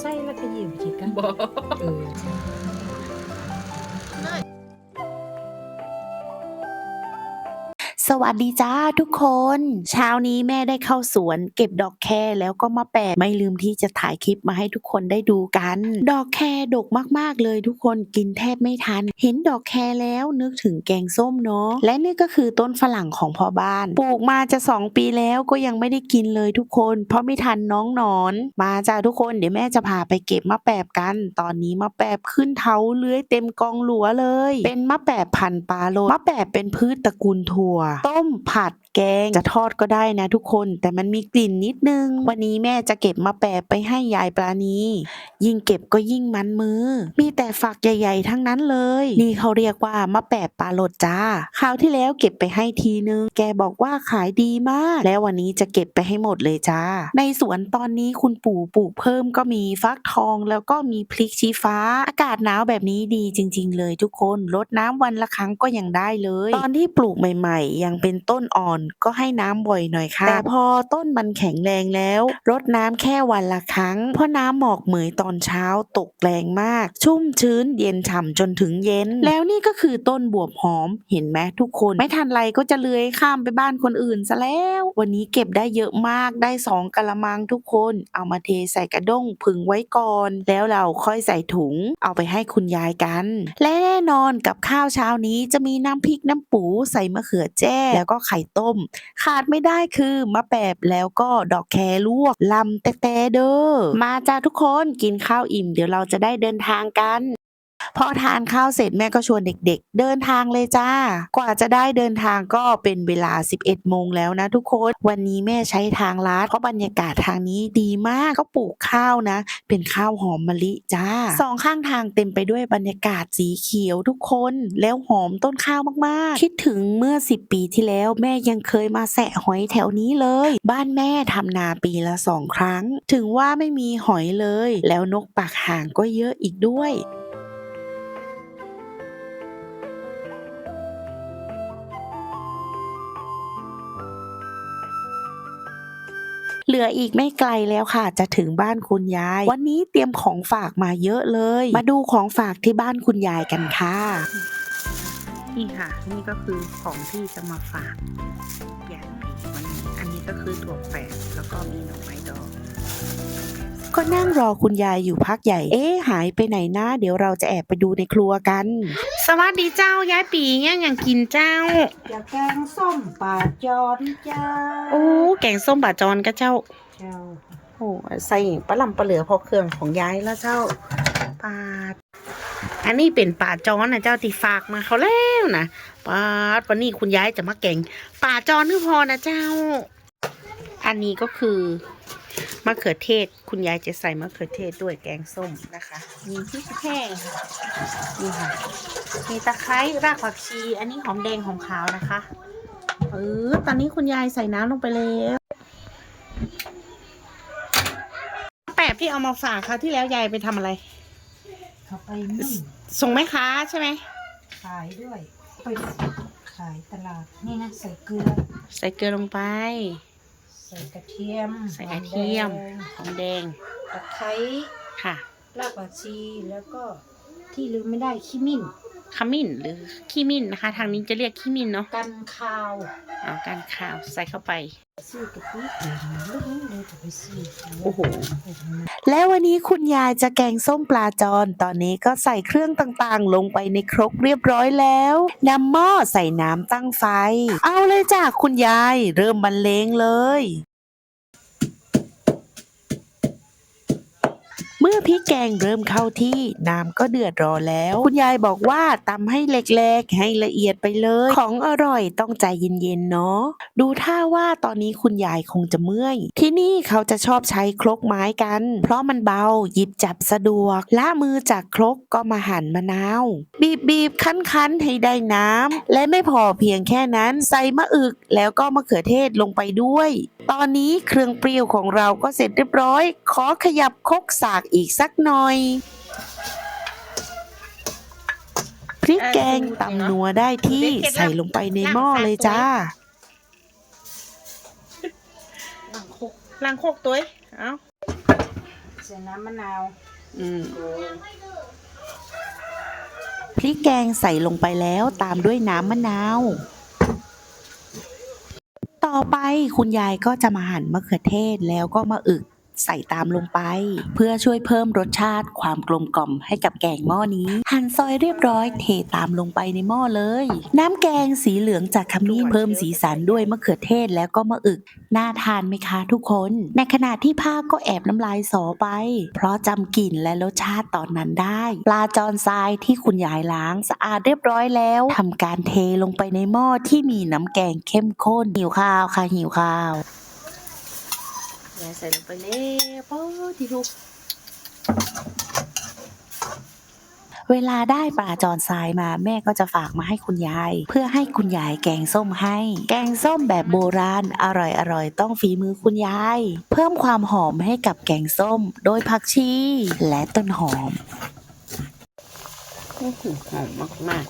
ใส่แล้วก็ยิ้มคิดกันบ่เออ สวัสดีจ้าทุกคน เช้านี้แม่ได้เข้าสวน เก็บดอกแคแล้วก็มาแปะไม่ลืมที่จะถ่ายคลิปมาให้ทุกคนได้ดูกัน ดอกแคดกมากๆเลยทุกคนกินแทบไม่ทัน เห็นดอกแคแล้วนึกถึงแกงส้มเนาะและนี่ก็คือต้นฝรั่งของพ่อบ้าน ปลูกมาจะสองปีแล้วก็ยังไม่ได้กินเลยทุกคน เพราะไม่ทันน้องหนอน มาจ้าทุกคนเดี๋ยวแม่จะพาไปเก็บมะแปบกัน ตอนนี้มะแปบขึ้นเถาเลื้อยเต็มกองหลัวเลย เป็นมะแปบพันปลาโลมะแปบเป็นพืชตระกูลถั่วต้มผัดแกงจะทอดก็ได้นะทุกคน แต่มันมีกลิ่นนิดนึง วันนี้แม่จะเก็บมะแปบไปให้ยายปลานียิ่งเก็บก็ยิ่งมันมือ มีแต่ฝักใหญ่ๆ ทั้งนั้นเลย นี่เขาเรียกว่ามะแปบปลาโลดจ้าคราวที่แล้วเก็บไปให้ทีนึง แกบอกว่าขายดีมาก แล้ววันนี้จะเก็บไปให้หมดเลยจ้า ในสวนตอนนี้คุณปู่ปลูกเพิ่มก็มีฟักทองแล้วก็มีพริกชี้ฟ้า อากาศหนาวแบบนี้ดีจริง ๆ เลยทุกคนรดน้ำวันละครั้งก็ยังได้เลย ตอนที่ปลูกใหม่ ๆยังเป็นต้นอ่อนก็ให้น้ำบ่อยหน่อยค่ะ แต่พอต้นมันแข็งแรงแล้วรดน้ำแค่วันละครั้ง เพราะน้ำหมอกเหมยตอนเช้าตกแรงมาก ชุ่มชื้นเย็นฉ่ำจนถึงเย็น แล้วนี่ก็คือต้นบวบหอมเห็นไหมทุกคน ไม่ทันไรก็จะเลื้อยข้ามไปบ้านคนอื่นซะแล้ว วันนี้เก็บได้เยอะมากได้สองกะละมังทุกคน เอามาเทใส่กระด้งผึ่งไว้ก่อน แล้วเราค่อยใส่ถุง เอาไปให้คุณยายกัน และแน่นอนกับข้าวเช้านี้จะมีน้ำพริกน้ำปูใส่มะเขือแจ้แล้วก็ไข่ต้ม ขาดไม่ได้คือมะแปบแล้วก็ดอกแคลวกลำแต่แต่เด้อมาจ้าทุกคนกินข้าวอิ่ม เดี๋ยวเราจะได้เดินทางกัน พอทานข้าวเสร็จแม่ก็ชวนเด็กๆ เดินทางเลยจ้า กว่าจะได้เดินทางก็เป็นเวลา 11 โมงแล้วนะทุกคน วันนี้แม่ใช้ทางลัดเพราะบรรยากาศทางนี้ดีมากก็ปลูกข้าวนะ เป็นข้าวหอมมะลิจ้าสองข้างทางเต็มไปด้วยบรรยากาศสีเขียวทุกคนแล้วหอมต้นข้าวมากๆ คิดถึงเมื่อ 10 ปีที่แล้วแม่ยังเคยมาแสะหอยแถวนี้เลย บ้านแม่ทำนาปีละสองครั้ง ถึงว่าไม่มีหอยเลย แล้วนกปากห่างก็เยอะอีกด้วย เหลืออีกไม่ไกลแล้วค่ะ จะถึงบ้านคุณยาย วันนี้เตรียมของฝากมาเยอะเลย มาดูของฝากที่บ้านคุณยายกันค่ะ นี่ค่ะ นี่ก็คือของที่จะมาฝากยายผีวันนี้ อันนี้ก็คือถั่วแปบแล้วก็มีหน่อไม้ดองก็นั่งรอคุณยายอยู่พักใหญ่ เอ๊ะหายไปไหนนะ เดี๋ยวเราจะแอบไปดูในครัวกัน สวัสดีเจ้ายายปีเนี่ยอย่างกินเจ้าจะแกงส้มปลาจอนจ้าโอ้แกงส้มบาจอนก็เจ้าเจ้าโอ้ใส่ปลาลำปลาเหลือพอเครื่องของยายแล้วเจ้าปาดอันนี้เป็นป่าจอนนะเจ้าที่ฝากมาเขาแล้วนะปาดวันนี้คุณยายจะมาแกงป่าจอนคือพอนะเจ้า อันนี้ก็คือ มะเขือเทศ คุณยายจะใส่มะเขือเทศด้วยแกงส้มนะคะ มีพริกแห้งค่ะนี่ค่ะ มีตะไคร้รากผักชี อันนี้หอมแดงหอมขาวนะคะเออตอนนี้คุณยายใส่น้ำลงไปแล้วแปบที่เอามาฝากคราวที่แล้วยายไปทำอะไรเขาไปนึ่งส่งแม่ค้าใช่ไหมขายด้วยไปขายตลาดนี่นะใส่เกลือ ใส่เกลือลงไป ใส่กระเทียมใส่กระเทียมหอแดงหอมแดงตะไคร้ค่ะรากผักชีแล้วก็ที่ลืมไม่ได้ขี้มิ้นขมิ้นหรือขี้มิ้นนะคะ ทางนี้จะเรียกขี้มิ้นเนาะกันคาวเอาการข่าวใส่เข้าไปซื้อกะปิเองลูกนี้เลยจะไปซื้อโอ้โหแล้ววันนี้คุณยายจะแกงส้มปลาจอนตอนนี้ก็ใส่เครื่องต่างๆ ลงไปในครกเรียบร้อยแล้วนำหม้อใส่น้ำตั้งไฟ เอาเลยจ้ะคุณยาย เริ่มบรรเลงเลย เมื่อพริกแกงเริ่มเข้าที่น้ำก็เดือดรอแล้ว คุณยายบอกว่าตำให้เล็กๆ ให้ละเอียดไปเลย ของอร่อยต้องใจเย็นๆเนาะดูท่าว่าตอนนี้คุณยายคงจะเมื่อย ที่นี่เขาจะชอบใช้ครกไม้กัน เพราะมันเบาหยิบจับสะดวกละมือจากครกก็มาหั่นมะนาว บีบบีบคั้นคั้นๆให้ได้น้ำและไม่พอเพียงแค่นั้นใส่มะอึกแล้วก็มะเขือเทศลงไปด้วย ตอนนี้เครื่องเปรี้ยวของเราก็เสร็จเรียบร้อย ขอขยับครกสากอีกสักหน่อย พริกแกงตำนัวได้ที่ใส่ลงไปในหม้อเลยจ้าล้างโคกล้างโคกตัวเอ้าใส่น้ำมะนาว อืมพริกแกงใส่ลงไปแล้วตามด้วยน้ำมะนาว ต่อไปคุณยายก็จะมาหั่นมะเขือเทศแล้วก็มาอึก ใส่ตามลงไป เพื่อช่วยเพิ่มรสชาติความกลมกล่อมให้กับแกงหม้อนี้ หั่นซอยเรียบร้อยเทตามลงไปในหม้อเลย น้ำแกงสีเหลืองจากขมิ้นเพิ่มสีสันด้วยมะเขือเทศแล้วก็มะอึก น่าทานไหมคะทุกคน ในขณะที่ภาคก็แอบน้ำลายสอไป เพราะจำกลิ่นและรสชาติตอนนั้นได้ ปลาจอนทรายที่คุณยายล้างสะอาดเรียบร้อยแล้วทำการเทลงไปในหม้อที่มีน้ำแกงเข้มข้นหิวข้าวค่ะหิวข้าว ยายใส่ลงไปเลยป้อที่ทุกเวลาได้ปลาจอนทรายมาแม่ก็จะฝากมาให้คุณยาย เพื่อให้คุณยายแกงส้มให้ แกงส้มแบบโบราณอร่อยอร่อยๆต้องฝีมือคุณยาย เพิ่มความหอมให้กับแกงส้ม โดยผักชีและต้นหอมโอ้โหหอมมากมาก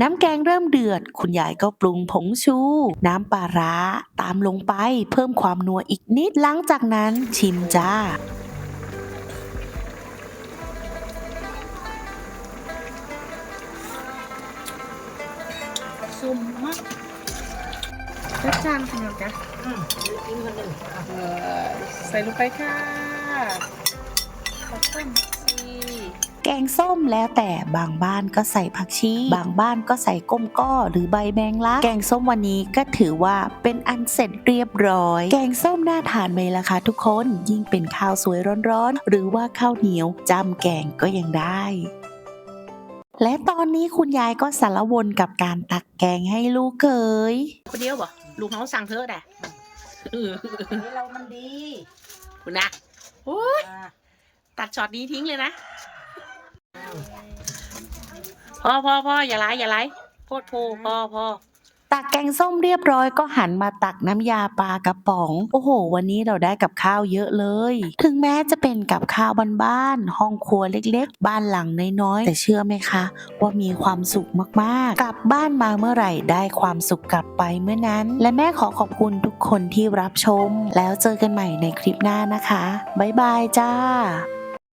น้ำแกงเริ่มเดือด คุณยายก็ปรุงผงชู น้ำปลาร้า ตามลงไปเพิ่มความนัวอีกนิดหลังจากนั้นชิมจ้าๆซุ่มมากรสจานคุณยังจ๊ะอืมกินคนหนึ่งอะเออใส่ลงไปค่ะขอบคุณสิ แกงส้มแล้วแต่บางบ้านก็ใส่ผักชีบางบ้านก็ใส่ก้มก้อหรือใบแมงลัก แกงส้มวันนี้ก็ถือว่าเป็นอันเสร็จเรียบร้อย แกงส้มน่าทานไหมล่ะคะทุกคนยิ่งเป็นข้าวสวยร้อนๆ หรือว่าข้าวเหนียวจำแกงก็ยังได้และตอนนี้คุณยายก็สารวนกับการตักแกงให้ลูกเขยคนเดียวบ่ลุงเขาสั่งเธอะแต่เออเฮ้ยเรามันดี คุณนะโอ้ยอะตัดช็อตนี้ทิ้งเลยนะอ้าว พ่อพ่อพ่ออย่าไล่อย่าไล่โพดโพพอพ่อตักแกงส้มเรียบร้อยก็หันมาตักน้ำยาปลากระป๋อง โอ้โห วันนี้เราได้กับข้าวเยอะเลย ถึงแม้จะเป็นกับข้าวบ้านๆห้องครัวเล็กๆ บ้านหลังน้อยๆ แต่เชื่อไหมคะ ว่ามีความสุขมากๆ กลับบ้านมาเมื่อไหร่ได้ความสุขกลับไปเมื่อนั้น และแม่ขอขอบคุณทุกคนที่รับชม แล้วเจอกันใหม่ในคลิปหน้านะคะบ๊ายบายจ้า